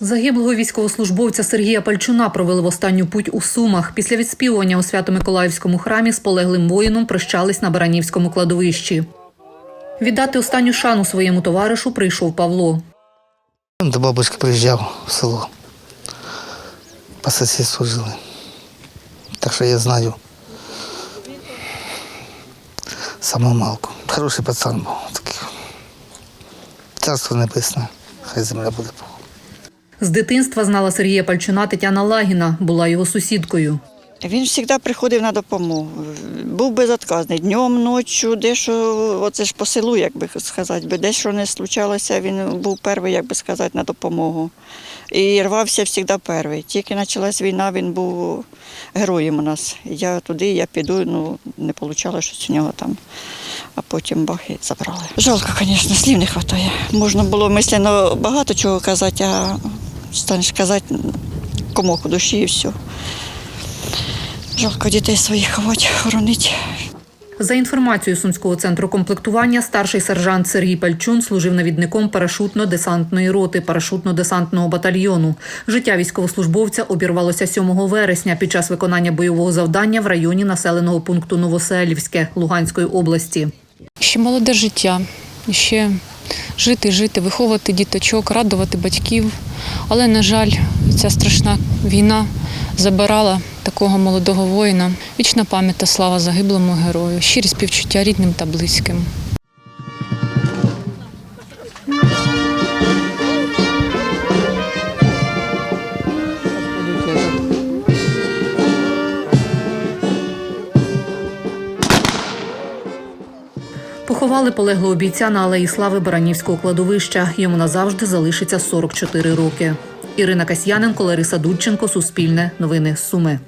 Загиблого військовослужбовця Сергія Пальчуна провели в останню путь у Сумах. Після відспівування у Свято-Миколаївському храмі з полеглим воїном прощались на Баранівському кладовищі. Віддати останню шану своєму товаришу прийшов Павло. До бабушки приїжджав в село. По сусідству жили. Так що я знаю саму малку. Хороший пацан був такий. Царство небесне, хай земля буде. З дитинства знала Сергія Пальчуна Тетяна Лагіна, була його сусідкою. Він завжди приходив на допомогу. Був безотказний. Днем, ночі, де що, оце ж по селу, як би сказати, би, де що не случалося, він був перший, як би сказати, на допомогу. І рвався завжди перший. Тільки почалась війна, він був героєм у нас. Я туди, я піду, ну не вийшло щось у нього там. А потім бах забрали. Жалко, звісно, слів не вистачає. Можна було мислено багато чого казати, а станеш казати комок у душі і все. Жалко дітей своїх ховати, хоронити. За інформацією Сумського центру комплектування, старший сержант Сергій Пальчун служив навідником парашутно-десантної роти парашутно-десантного батальйону. Життя військовослужбовця обірвалося 7 вересня під час виконання бойового завдання в районі населеного пункту Новоселівське Луганської області. Ще молоде життя, ще жити, жити, виховувати діточок, радувати батьків. Але, на жаль, ця страшна війна забирала такого молодого воїна. Вічна пам'ять та слава загиблому герою, щирі співчуття рідним та близьким. Поховали полеглого бійця на алеї слави Баранівського кладовища. Йому назавжди залишиться 44 роки. Ірина Касьяненко, Лариса Дудченко, Суспільне, Новини Суми.